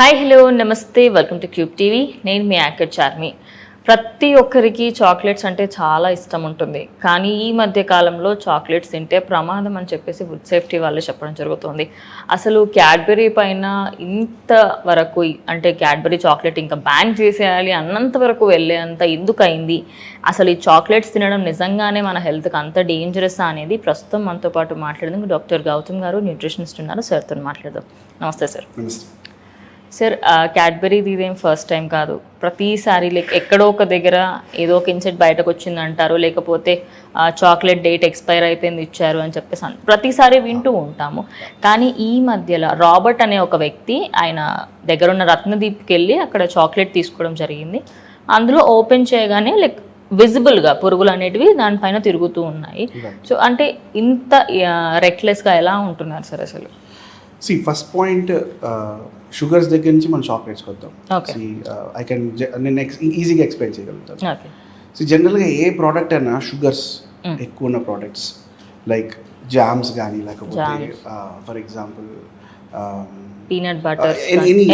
Hi hello నమస్తే welcome to cube TV. నేను మీ యాంకర్ చార్మి. ప్రతి ఒక్కరికి చాక్లెట్స్ అంటే చాలా ఇష్టం ఉంటుంది. కానీ ఈ మధ్య కాలంలో చాక్లెట్స్ తింటే ప్రమాదం అని చెప్పేసి ఫుడ్ సేఫ్టీ వాళ్ళు చెప్పడం జరుగుతుంది. అసలు క్యాడ్బెరీ పైన ఇంత వరకు అంటే క్యాడ్బెరీ చాక్లెట్ ఇంకా బ్యాన్ చేసేయాలి అన్నంత వరకు వెళ్ళేంత ఎందుకు అయింది అసలు ఈ చాక్లెట్స్ తినడం నిజంగానే మన హెల్త్కి అంత డేంజరస్ అనేది ప్రస్తుతం మనతో పాటు మాట్లాడేందుకు డాక్టర్ గౌతమ్ గారు న్యూట్రిషనిస్ట్ ఉన్నారు. సార్తో మాట్లాడదాం. నమస్తే సార్. నమస్తే. సార్ క్యాడ్బెరీది ఇదేం ఫస్ట్ టైం కాదు. ప్రతిసారి లైక్ ఎక్కడో ఒక దగ్గర ఏదో ఒక ఇన్సెట్ బయటకు వచ్చింది అంటారు లేకపోతే చాక్లెట్ డేట్ ఎక్స్పైర్ అయిపోయింది ఇచ్చారు అని చెప్పేసి ప్రతిసారి వింటూ ఉంటాము. కానీ ఈ మధ్యలో రాబర్ట్ అనే ఒక వ్యక్తి ఆయన దగ్గర ఉన్న రత్నదీప్కి వెళ్ళి అక్కడ చాక్లెట్ తీసుకోవడం జరిగింది. అందులో ఓపెన్ చేయగానే లైక్ విజిబుల్గా పురుగులు అనేటివి దానిపైన తిరుగుతూ ఉన్నాయి. సో అంటే ఇంత రెక్లెస్గా ఎలా ఉంటున్నారు సార్ అసలు? సి ఫస్ట్ పాయింట్ షుగర్స్ దగ్గర నుంచి మనం చాక్లెట్స్కి వద్దాం Okay. ఐ కెన్ నేను ఈజీగా ఎక్స్ప్లెయిన్ చేయగలుగుతాను. ఓకే సో జనరల్గా ఏ ప్రోడక్ట్ అయినా షుగర్స్ ఎక్కువ ఉన్న ప్రోడక్ట్స్ లైక్ జామ్స్ కానీ లేకపోతే for example peanut butter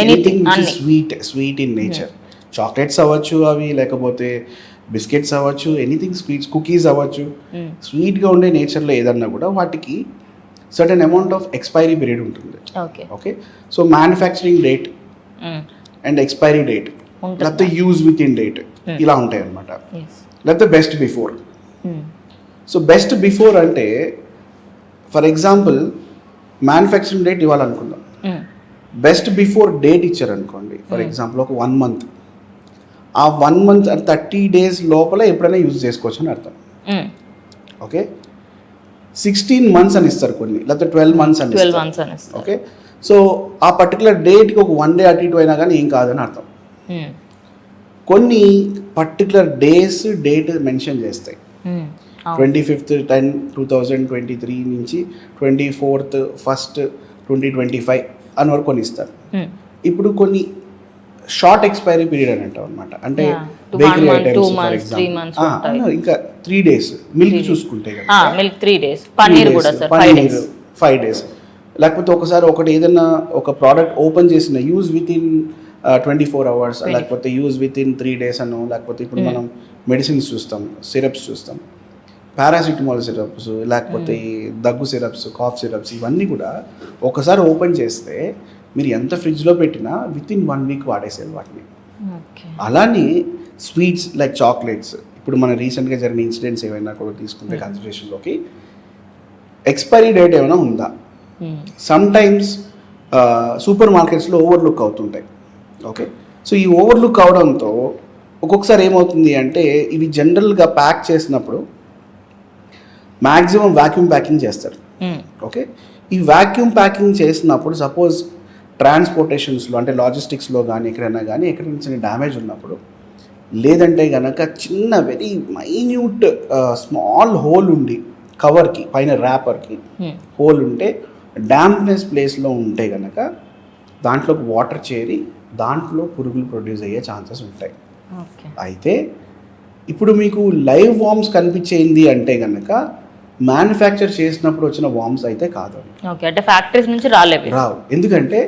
anything sweet sweet in nature chocolates అవ్వచ్చు అవి లేకపోతే బిస్కెట్స్ అవ్వచ్చు ఎనీథింగ్ స్వీట్స్ కుకీస్ అవ్వచ్చు. స్వీట్గా ఉండే నేచర్లో ఏదన్నా కూడా వాటికి certain amount of expiry period ఉంటుంది. Okay okay so manufacturing date and expiry date. లేకపోతే యూజ్ విత్ ఇన్ డేట్ ఇలా ఉంటాయి అనమాట లేకపోతే best before so best before అంటే ఫర్ ఎగ్జాంపుల్ మ్యానుఫ్యాక్చరింగ్ డేట్ ఇవ్వాలనుకుందాం. బెస్ట్ బిఫోర్ డేట్ ఇచ్చారనుకోండి ఫర్ ఎగ్జాంపుల్ ఒక వన్ మంత్ ఆ వన్ మంత్ థర్టీ డేస్ లోపల ఎప్పుడైనా యూజ్ చేసుకోవచ్చు అని అర్థం. ఓకే సిక్స్టీన్ మంత్స్ అని ఇస్తారు కొన్ని లేకపోతే ట్వెల్వ్ మంత్స్ అని ట్వెల్వ్. మంత్స్ అనేస్తారు ఓకే సో ఆ పర్టికులర్ డేట్కి ఒక వన్ డే అటు ఇటు అయినా కానీ ఏం కాదని అర్థం. కొన్ని పర్టికులర్ డేస్ డేట్ మెన్షన్ చేస్తాయి. Twenty fifth ten two thousand twenty three నుంచి twenty fourth first twenty twenty five అని వరకు కొన్ని ఇస్తారు. ఇప్పుడు కొన్ని షార్ట్ ఎక్స్పైరీ పీరియడ్ అని అంటాం అనమాట అంటే బేకరీ ఐటమ్స్. ఎగ్జాంపుల్ ఇంకా త్రీ డేస్ మిల్క్ చూసుకుంటే Ah, milk three days paneer కూడా సార్ ఫైవ్ డేస్ లేకపోతే ఒకసారి ఒకటి ఏదైనా ఒక ప్రోడక్ట్ ఓపెన్ చేసిన use within twenty four hours లేకపోతే use within three days అనో లేకపోతే ఇప్పుడు మనం మెడిసిన్స్ చూస్తాం సిరప్స్ చూస్తాం. పారాసిటమాల్ సిరప్స్ లేకపోతే ఈ దగ్గు సిరప్స్ కాఫ్ సిరప్స్ ఇవన్నీ కూడా ఒకసారి ఓపెన్ చేస్తే మీరు ఎంత ఫ్రిడ్జ్లో పెట్టినా విత్ ఇన్ వన్ వీక్ వాడేసేది వాటిని. అలానే స్వీట్స్ లైక్ చాక్లెట్స్. ఇప్పుడు మన రీసెంట్గా జరిగిన ఇన్సిడెంట్స్ ఏమైనా కూడా తీసుకుంటే కన్సిడరేషన్లోకి ఎక్స్పైరీ డేట్ ఏమైనా ఉందా? సమ్ టైమ్స్ సూపర్ మార్కెట్స్లో ఓవర్లుక్ అవుతుంటాయి. ఓకే సో ఈ ఓవర్లుక్ అవడంతో ఒక్కొక్కసారి ఏమవుతుంది అంటే ఇవి జనరల్గా ప్యాక్ చేసినప్పుడు మ్యాక్సిమం వాక్యూమ్ ప్యాకింగ్ చేస్తారు. ఓకే ఈ వాక్యూమ్ ప్యాకింగ్ చేసినప్పుడు సపోజ్ ట్రాన్స్పోర్టేషన్స్లో అంటే లాజిస్టిక్స్లో కానీ ఎక్కడైనా కానీ ఎక్కడైనా చిన్న డ్యామేజ్ ఉన్నప్పుడు లేదంటే కనుక చిన్న వెరీ మైన్యూట్ స్మాల్ హోల్ ఉండి కవర్కి పైన ర్యాపర్కి హోల్ ఉంటే డ్యాంప్నెస్ ప్లేస్లో ఉంటే కనుక దాంట్లోకి వాటర్ చేరి దాంట్లో పురుగులు ప్రొడ్యూస్ అయ్యే ఛాన్సెస్ ఉంటాయి. ఓకే. అయితే ఇప్పుడు మీకు లైవ్ వామ్స్ కనిపించేది అంటే కనుక మ్యానుఫ్యాక్చర్ చేసినప్పుడు వచ్చిన వామ్స్ అయితే కాదు అంటే ఫ్యాక్టరీస్ నుంచి రాలేవి. రావు. ఎందుకంటే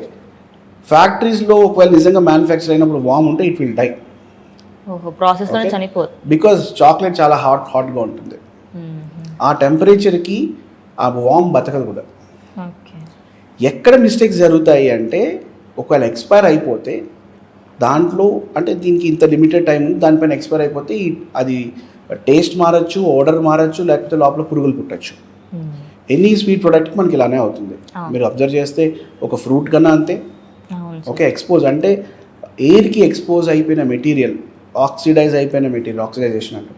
ఫ్యాక్టరీస్లో ఒకవేళ నిజంగా మ్యానుఫ్యాక్చర్ అయినప్పుడు వామ్ ఉంటే ఇట్ విల్ డై ప్రాసెస్లోనే. చనిపోదు. బికాజ్ చాక్లెట్ చాలా హాట్ హాట్గా ఉంటుంది. ఆ టెంపరేచర్కి ఆ వామ్ బతకదు కూడా. ఎక్కడ మిస్టేక్స్ జరుగుతాయి అంటే ఒకవేళ ఎక్స్పైర్ అయిపోతే దాంట్లో అంటే దీనికి ఇంత లిమిటెడ్ టైం ఉంది దానిపైన ఎక్స్పైర్ అయిపోతే అది టేస్ట్ మారచ్చు ఆర్డర్ మారచ్చు లేకపోతే లోపల పురుగులు పుట్టచ్చు. ఎనీ స్వీట్ ప్రోడక్ట్కి మనకి ఇలానే అవుతుంది. మీరు అబ్జర్వ్ చేస్తే ఒక ఫ్రూట్ కన్నా అంతే. ఓకే ఎక్స్పోజ్ అంటే ఎయిర్కి ఎక్స్పోజ్ అయిపోయిన మెటీరియల్ ఆక్సిడైజ్ అయిపోయిన మెటీరియల్ ఆక్సిడైజేషన్ అంటే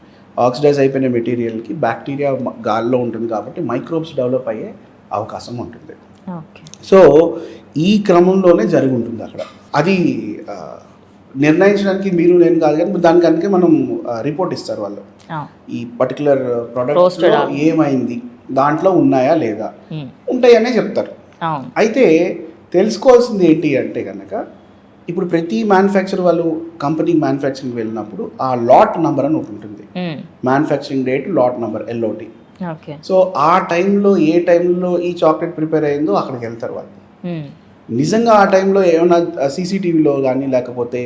ఆక్సిడైజ్ అయిపోయిన మెటీరియల్కి బ్యాక్టీరియా గాల్లో ఉంటుంది కాబట్టి మైక్రోబ్స్ డెవలప్ అయ్యే అవకాశం ఉంటుంది. సో ఈ క్రమంలోనే జరిగి ఉంటుంది అక్కడ. అది నిర్ణయించడానికి మీరు నేను కాదు కానీ దానికి అందుకే మనం రిపోర్ట్ ఇస్తారు వాళ్ళు. ఈ పర్టికులర్ ప్రోడక్ట్. ఏమైంది దాంట్లో ఉన్నాయా లేదా? Hmm. ఉంటాయనే చెప్తారు. అయితే తెలుసుకోవాల్సింది ఏంటి అంటే కనుక ఇప్పుడు ప్రతి మ్యానుఫ్యాక్చర్ వాళ్ళు కంపెనీ మ్యానుఫ్యాక్చరింగ్ వెళ్ళినప్పుడు ఆ లాట్ నెంబర్ అని ఒకటి ఉంటుంది. Manufacturing date lot number L O T so ఆ టైంలో ఏ టైంలో ఈ చాక్లెట్ ప్రిపేర్ అయిందో అక్కడికి వెళ్తారు వాళ్ళు. Hmm. నిజంగా ఆ టైంలో ఏమైనా సీసీటీవీలో కానీ లేకపోతే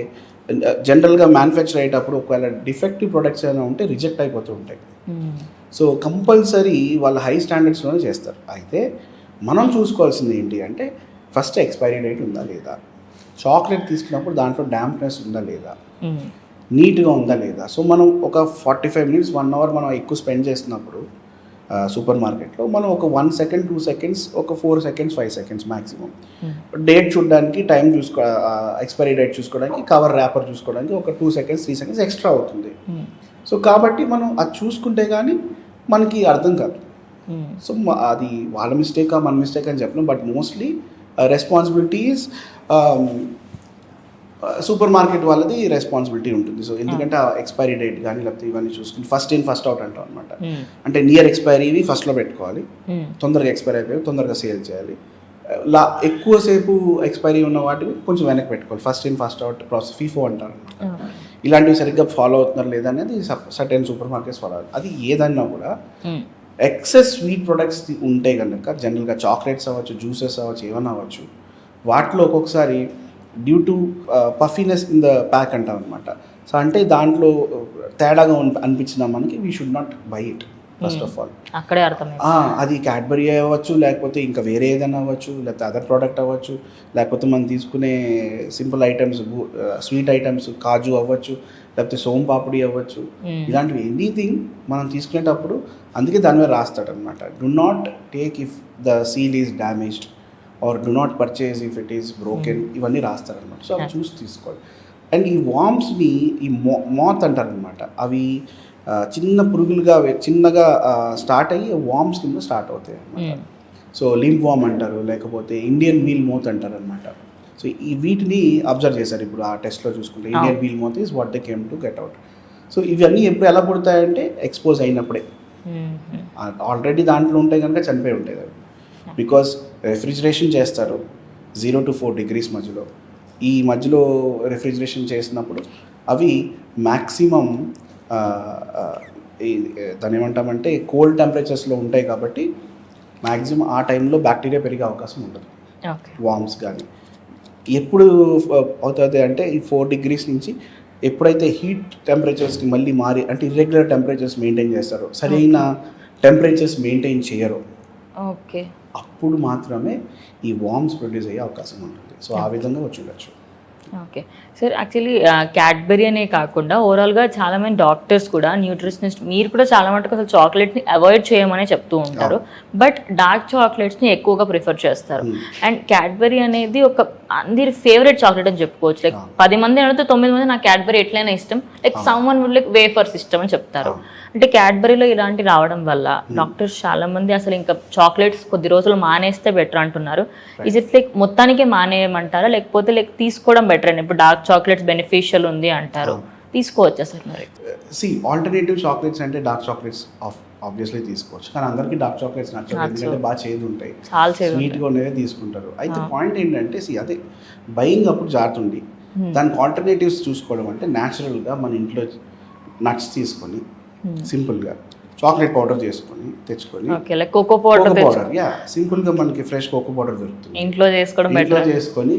జనరల్గా మ్యానుఫ్యాక్చర్ అయ్యేటప్పుడు ఒకవేళ డిఫెక్టివ్ ప్రొడక్ట్స్ ఏమైనా ఉంటే రిజెక్ట్ అయిపోతూ ఉంటాయి. సో కంపల్సరీ వాళ్ళ హై స్టాండర్డ్స్లోనే చేస్తారు. అయితే మనం చూసుకోవాల్సింది ఏంటి అంటే ఫస్ట్ ఎక్స్పైరీ డేట్ ఉందా లేదా? చాక్లెట్ తీసుకున్నప్పుడు దాంట్లో డాంప్నెస్ ఉందా లేదా? నీట్గా ఉందా లేదా? సో మనం ఒక forty five minutes one hour మనం ఎక్కువ స్పెండ్ చేస్తున్నప్పుడు సూపర్ మార్కెట్లో మనం ఒక వన్ సెకండ్ టూ సెకండ్స్ ఒక four seconds five seconds maximum date చూడడానికి టైం చూసుకో ఎక్స్పైరీ డేట్ చూసుకోవడానికి కవర్ ర్యాపర్ చూసుకోవడానికి ఒక two seconds three seconds extra అవుతుంది. సో కాబట్టి మనం అది చూసుకుంటే కానీ మనకి అర్థం కాదు. సో అది వాళ్ళ మిస్టేకా మన మిస్టేక్ అని చెప్పను but mostly responsibilities super market వాళ్ళది రెస్పాన్సిబిలిటీ ఉంటుంది. సో ఎందుకంటే ఆ. ఎక్స్పైరీ డేట్ కానీ లేకపోతే ఇవన్నీ చూసుకుని ఫస్ట్ ఇన్ ఫస్ట్ అవుట్ అంటాం అనమాట అంటే నియర్ ఎక్స్పైరీవి ఫస్ట్లో పెట్టుకోవాలి. తొందరగా ఎక్స్పైరీ అయిపోయి తొందరగా సేల్ చేయాలి. లా ఎక్కువసేపు ఎక్స్పైరీ ఉన్న వాటిని కొంచెం వెనక్కి పెట్టుకోవాలి. First in first out process FIFO అంటారు ఇలాంటివి సరిగ్గా ఫాలో అవుతున్నారు లేదా అనేది సర్టెన్ సూపర్ మార్కెట్స్ ఫాలో అవ్వాలి. అది ఏదన్నా కూడా ఎక్సెస్ స్వీట్ ప్రొడక్ట్స్ ఉంటే కనుక జనరల్గా చాక్లెట్స్ అవ్వచ్చు జ్యూసెస్ అవ్వచ్చు ఏమైనా అవ్వచ్చు వాటిలో ఒక్కొక్కసారి due to puffiness in the pack అంటాం అనమాట సో అంటే దాంట్లో తేడాగా ఉన్- అనిపించిన మనకి we should not buy it first of all. అక్కడే అర్థమైంది. అది క్యాడ్బరీ అవ్వచ్చు లేకపోతే ఇంకా వేరే ఏదైనా అవ్వచ్చు లేకపోతే అదర్ ప్రోడక్ట్ అవ్వచ్చు లేకపోతే మనం తీసుకునే సింపుల్ ఐటమ్స్ స్వీట్ ఐటమ్స్ కాజు అవ్వచ్చు లేకపోతే సోమ్ పాపిడి అవ్వచ్చు ఇలాంటివి ఎనీథింగ్ మనం తీసుకునేటప్పుడు అందుకే దాని మీద రాస్తాడు అనమాట do not take if the seal is damaged or do not purchase if it is broken ఇవన్నీ రాస్తారనమాట సో అవి చూసి తీసుకోవాలి. అండ్ ఈ వామ్స్ని ఈ మో మోత్ అంటారనమాట అవి చిన్న పురుగులుగా చిన్నగా స్టార్ట్ అయ్యి వామ్స్ కింద స్టార్ట్ అవుతాయి అనమాట సో లింప్ వామ్ అంటారు లేకపోతే ఇండియన్ వీల్ మోత్ అంటారు అనమాట సో ఈ వీటిని అబ్జర్వ్ చేశారు ఇప్పుడు ఆ టెస్ట్లో చూసుకుంటే. Indian wheel moth is what they came to get out. So ఇవన్నీ ఎప్పుడు ఎలా పుడతాయంటే ఎక్స్పోజ్ అయినప్పుడే. ఆల్రెడీ దాంట్లో ఉంటే కనుక చనిపోయి ఉంటాయి అవి. బికాస్ రెఫ్రిజిరేషన్ చేస్తారు జీరో టు ఫోర్ డిగ్రీస్ మధ్యలో. ఈ మధ్యలో రెఫ్రిజిరేషన్ చేసినప్పుడు అవి మ్యాక్సిమం దాని ఏమంటామంటే కోల్డ్ టెంపరేచర్స్లో ఉంటాయి కాబట్టి మ్యాక్సిమం ఆ టైంలో బ్యాక్టీరియా పెరిగే అవకాశం ఉండదు వామ్స్ కానీ ఎప్పుడు అవుతుంది అంటే ఈ ఫోర్ డిగ్రీస్ నుంచి ఎప్పుడైతే హీట్ టెంపరేచర్స్కి మళ్ళీ మారి అంటే ఇర్రెగ్యులర్ టెంపరేచర్స్ మెయింటైన్ చేస్తారో సరైన టెంపరేచర్స్ మెయింటైన్ చేయరో ఓకే. అప్పుడు మాత్రమే ఈ వామ్స్ ప్రొడ్యూస్ అయ్యే అవకాశం ఉంటుంది. సో ఆ విధంగా వచ్చి ఉండొచ్చు. ఓకే. సార్ యాక్చువల్లీ క్యాడ్బెరీ అనే కాకుండా ఓవరాల్గా చాలా మంది డాక్టర్స్ కూడా న్యూట్రిషనిస్ట్ మీరు కూడా చాలా మటుకు అసలు చాక్లెట్ని అవాయిడ్ చేయమని చెప్తూ ఉంటారు. బట్ డార్క్ చాక్లెట్స్ని ఎక్కువగా ప్రిఫర్ చేస్తారు. అండ్ క్యాడ్బెరీ అనేది ఒక అందరి ఫేవరెట్ చాక్లెట్ అని చెప్పుకోవచ్చు. లైక్ పది మంది అడిగితే తొమ్మిది మంది నాకు క్యాడ్బెరీ ఎట్లయినా ఇష్టం. Like someone would like wafers ఇష్టం అని చెప్తారు. అంటే క్యాడ్బెరీలో ఇలాంటి రావడం వల్ల డాక్టర్స్ చాలా మంది అసలు ఇంకా చాక్లెట్స్ కొద్ది రోజులు మానేస్తే బెటర్ అంటున్నారు. ఇజ్ ఇట్ లైక్ మొత్తానికే మానేయమంటారా? లేకపోతే లైక్ తీసుకోవడం బెటర్ అని ఇప్పుడు డార్క్ చాక్లెట్స్ బెనిఫిషియల్ ఉంది అంటారు. తీసుకోవచ్చు అసలు మరి? సి ఆల్టర్నేటివ్ చాక్లెట్స్ అంటే డార్క్ చాక్లెట్స్ ఆబ్వియస్లీ తీసుకోవచ్చు. కానీ అందరికీ డార్క్ చాక్లెట్స్ నచ్చదు ఎందుకంటే బాగా చేదు ఉంటాయి స్వీట్గా ఉండేవే తీసుకుంటారు. అయితే పాయింట్ ఏంటంటే సి అదే బయింగ్ అప్పుడు జారుతుంది దానికి ఆల్టర్నేటివ్స్ చూసుకోవడం అంటే న్యాచురల్గా మన ఇంట్లో నట్స్ తీసుకొని సింపుల్గా. చాక్లెట్ పౌడర్ చేసుకొని తెచ్చుకొని. Cocoa powder powder yeah. సింపుల్గా మనకి ఫ్రెష్ కోకో పౌడర్ దొరుకుతుంది. ఇంట్లో చేసుకోవడం ఇంట్లో చేసుకొని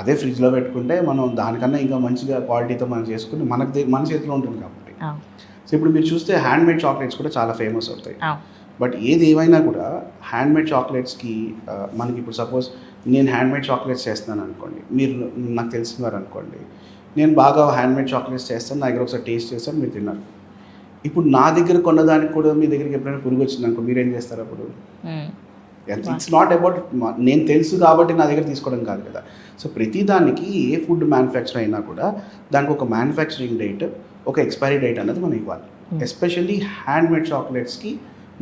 అదే ఫ్రిడ్జ్లో పెట్టుకుంటే మనం దానికన్నా ఇంకా మంచిగా క్వాలిటీతో మనం చేసుకుని మనకు మన చేతిలో ఉంటుంది కాబట్టి. సో ఇప్పుడు మీరు చూస్తే హ్యాండ్ మేడ్ చాక్లెట్స్ కూడా చాలా ఫేమస్ అవుతాయి. బట్ ఏది ఏమైనా కూడా హ్యాండ్ మేడ్ చాక్లెట్స్కి మనకి ఇప్పుడు సపోజ్ నేను హ్యాండ్ మేడ్ చాక్లెట్స్ చేస్తున్నాను అనుకోండి. మీరు నాకు తెలిసిన వారు అనుకోండి. నేను బాగా హ్యాండ్ మేడ్ చాక్లెట్స్ చేస్తాను నా దగ్గర ఒకసారి టేస్ట్ చేస్తాను మీరు తిన్నారు. ఇప్పుడు నా దగ్గర కొన్నదానికి కూడా మీ దగ్గరికి ఎప్పుడైనా పురుగు వచ్చింది అనుకో మీరేం చేస్తారు అప్పుడు? ఇట్స్ నాట్ అబౌట్ నేను తెలుసు కాబట్టి నా దగ్గర తీసుకోవడం కాదు కదా. సో ప్రతి దానికి ఏ ఫుడ్ మ్యానుఫ్యాక్చర్ అయినా కూడా దానికి ఒక మ్యానుఫ్యాక్చరింగ్ డేట్ ఒక ఎక్స్పైరీ డేట్ అనేది మనం ఇవ్వాలి. Especially hand made చాక్లెట్స్కి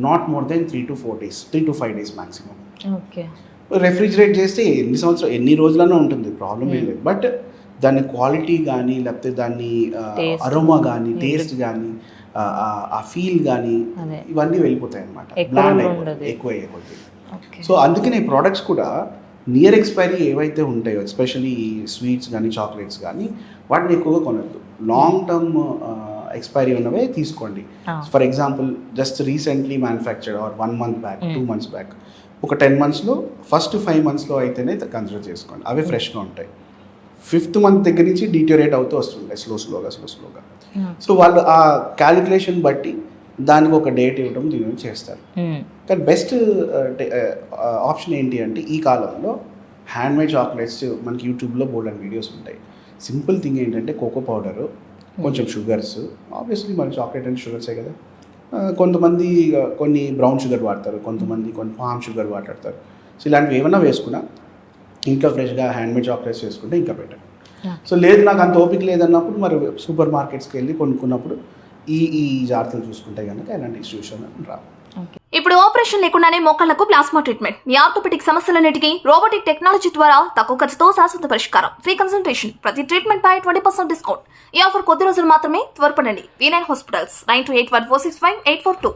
not more than three to four days three to five days maximum okay refrigerate చేస్తే ఎన్ని సంవత్సరం ఎన్ని రోజులైనా ఉంటుంది ప్రాబ్లం ఏం లేదు. బట్ దాని క్వాలిటీ కానీ లేకపోతే దాన్ని. అరోమా కానీ టేస్ట్ కానీ ఆ ఫీల్ కానీ ఇవన్నీ వెళ్ళిపోతాయి అనమాట ఎక్కువ బ్లాండ్ ఉండదు. ఎక్కువ ఓకే. సో అందుకనే ప్రోడక్ట్స్ కూడా నియర్ ఎక్స్పైరీ ఏవైతే ఉంటాయో ఎస్పెషల్లీ స్వీట్స్ కానీ చాక్లెట్స్ కానీ వాటిని ఎక్కువగా కొనద్దు. లాంగ్ టర్మ్ ఎక్స్పైరీ ఉన్నవే తీసుకోండి. For example just recently manufactured or one month back two months back ఒక టెన్ మంత్స్లో ఫస్ట్ ఫైవ్ మంత్స్లో అయితేనే కన్సిడర్ చేసుకోండి. అవి ఫ్రెష్గా ఉంటాయి. ఫిఫ్త్ మంత్ దగ్గర నుంచి డీటోరేట్ అవుతూ వస్తుంటాయి స్లో స్లోగా స్లో స్లోగా సో వాళ్ళు ఆ క్యాలిక్యులేషన్ బట్టి దానికి ఒక డేట్ ఇవ్వడం దీని చేస్తారు. కానీ బెస్ట్ ఆప్షన్ ఏంటి అంటే ఈ కాలంలో హ్యాండ్మేడ్ చాక్లెట్స్ మనకి యూట్యూబ్లో బోల్డ్ అండ్ వీడియోస్ ఉంటాయి. సింపుల్ థింగ్ ఏంటంటే కోకో పౌడరు కొంచెం షుగర్స్ ఆబ్వియస్లీ మన చాక్లెట్ అంటే షుగర్సే కదా. కొంతమంది కొన్ని బ్రౌన్ షుగర్ వాడతారు కొంతమంది కొన్ని పామ్ షుగర్ వాడతారు. సో ఇలాంటివి ఏమైనా వేసుకున్నా ఇంట్లో ఫ్రెష్గా హ్యాండ్మేడ్ చాక్లెట్స్ వేసుకుంటే ఇంకా బెటర్. సో లేదు నాకు అంత ఓపిక లేదన్నప్పుడు మరి సూపర్ మార్కెట్స్కి వెళ్ళి కొనుక్కున్నప్పుడు ఈ ఈ జాగ్రత్తలు చూసుకుంటే కనుక ఎలాంటి ఇష్యూషన్ రావు. ఇప్పుడు ఆపరేషన్ లేకుండానే మోకాళ్ళకు ప్లాస్మా ట్రీట్మెంట్ మీ ఆర్థోపెటిక్ సమస్యలన్నిటికీ రోబోటిక్ టెక్నాలజీ ద్వారా తక్కువ ఖర్చుతో శాశ్వత పరిష్కారం. ఫ్రీ కన్సల్టేషన్ ప్రతి ట్రీట్మెంట్ పై ట్వంటీ పర్సెంట్ డిస్కౌంట్ ఈ ఆఫర్ కొద్ది రోజులు మాత్రమే త్వరపడండి. V nine hospitals nine two eight one four six five eight four two